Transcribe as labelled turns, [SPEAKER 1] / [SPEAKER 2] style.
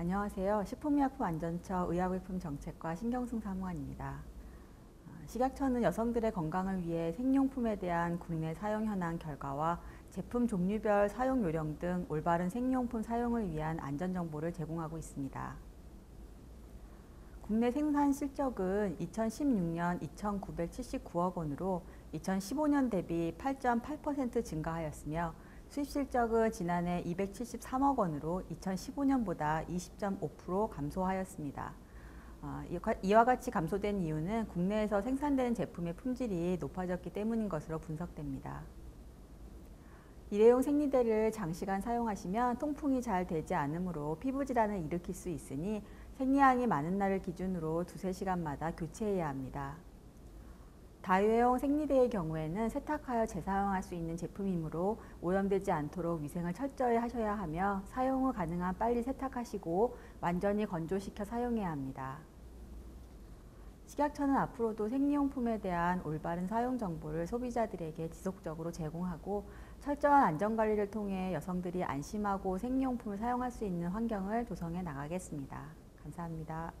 [SPEAKER 1] 안녕하세요. 식품의약품안전처 의약의품 정책과 신경승 사무관입니다. 아, 식약처는 여성들의 건강을 위해 생용품에 대한 국내 사용 현황 결과와 제품 종류별 사용 요령 등 올바른 생용품 사용을 위한 안전 정보를 제공하고 있습니다. 국내 생산 실적은 2016년 2,979억 원으로 2015년 대비 8.8% 증가하였으며 수입 실적은 지난해 273억 원으로 2015년보다 20.5% 감소하였습니다. 어, 이와 같이 감소된 이유는 국내에서 생산되는 제품의 품질이 높아졌기 때문인 것으로 분석됩니다. 일회용 생리대를 장시간 사용하시면 통풍이 잘 되지 않으므로 피부 질환을 일으킬 수 있으니 생리량이 많은 날을 기준으로 두세 시간마다 교체해야 합니다. 다회용 생리대의 경우에는 세탁하여 재사용할 수 있는 제품이므로 오염되지 않도록 위생을 철저히 하셔야 하며 사용 후 가능한 빨리 세탁하시고 완전히 건조시켜 사용해야 합니다. 식약처는 앞으로도 생리용품에 대한 올바른 사용 정보를 소비자들에게 지속적으로 제공하고 철저한 안전관리를 통해 여성들이 안심하고 생리용품을 사용할 수 있는 환경을 조성해 나가겠습니다. 감사합니다.